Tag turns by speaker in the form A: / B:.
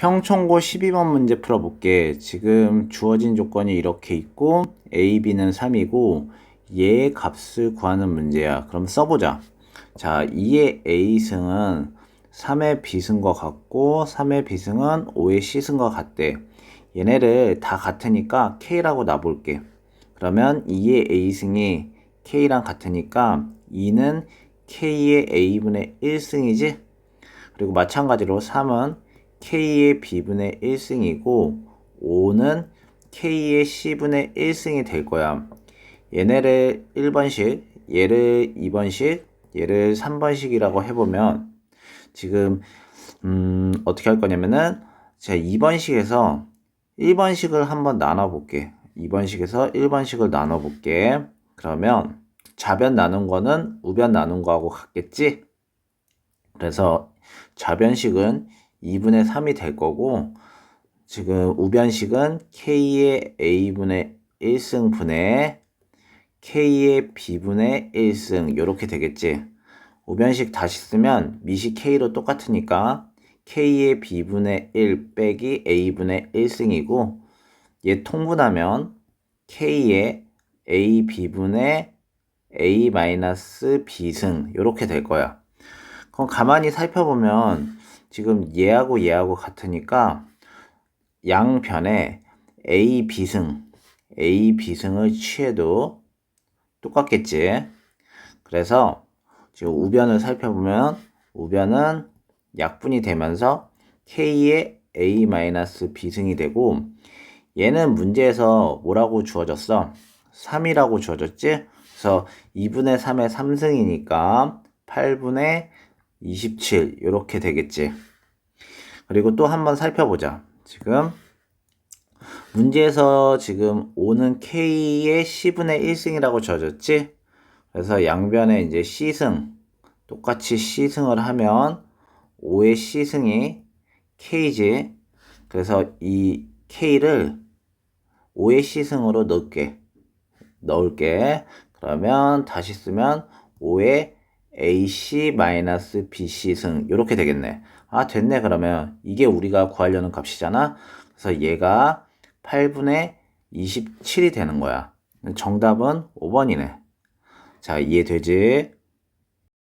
A: 평총고 12번 문제 풀어볼게. 지금 주어진 조건이 이렇게 있고, A, B는 3이고, 얘의 값을 구하는 문제야. 그럼 써보자. 자, 2의 A승은 3의 B승과 같고, 3의 B승은 5의 C승과 같대. 얘네를 다 같으니까 K라고 놔볼게. 그러면 2의 A승이 K랑 같으니까 2는 K의 A분의 1승이지? 그리고 마찬가지로 3은 K의 B분의 1승이고 5는 K의 C분의 1승이 될 거야. 얘네를 1번씩, 얘를 2번씩, 얘를 3번씩이라고 해보면 지금 음, 어떻게 할 거냐면은 제가 2번씩에서 1번씩을 한번 나눠볼게. 2번씩에서 1번씩을 나눠볼게. 그러면 좌변 나눈 거는 우변 나눈 거하고 같겠지? 그래서 좌변식은 2분의 3이 될 거고 지금 우변식은 k의 a분의 1승 분의 k의 b분의 1승 이렇게 되겠지. 우변식 다시 쓰면 미시 k로 똑같으니까 k의 b분의 1 빼기 a분의 1승이고 얘 통분하면 k의 a b분의 a 마이너스 b승 이렇게 될 거야. 그럼 가만히 살펴보면 지금 얘하고 얘하고 같으니까 양변에 A, B승, A, B승을 취해도 똑같겠지. 그래서 지금 우변을 살펴보면 우변은 약분이 되면서 K의 A-B승이 되고 얘는 문제에서 뭐라고 주어졌어? 3이라고 주어졌지? 그래서 2분의 3의 3승이니까 8분의 27 이렇게 되겠지. 그리고 또 한번 살펴보자. 지금 문제에서 지금 5는 K의 C분의 1승이라고 주어졌지? 그래서 양변에 이제 C승 똑같이 C승을 하면 5의 C승이 K지. 그래서 이 K를 5의 C승으로 넣을게. 넣을게. 그러면 다시 쓰면 5의 AC-BC 승 이렇게 되겠네. 아 됐네 그러면 이게 우리가 구하려는 값이잖아. 그래서 얘가 8분의 27이 되는 거야. 정답은 5번이네. 자 이해되지?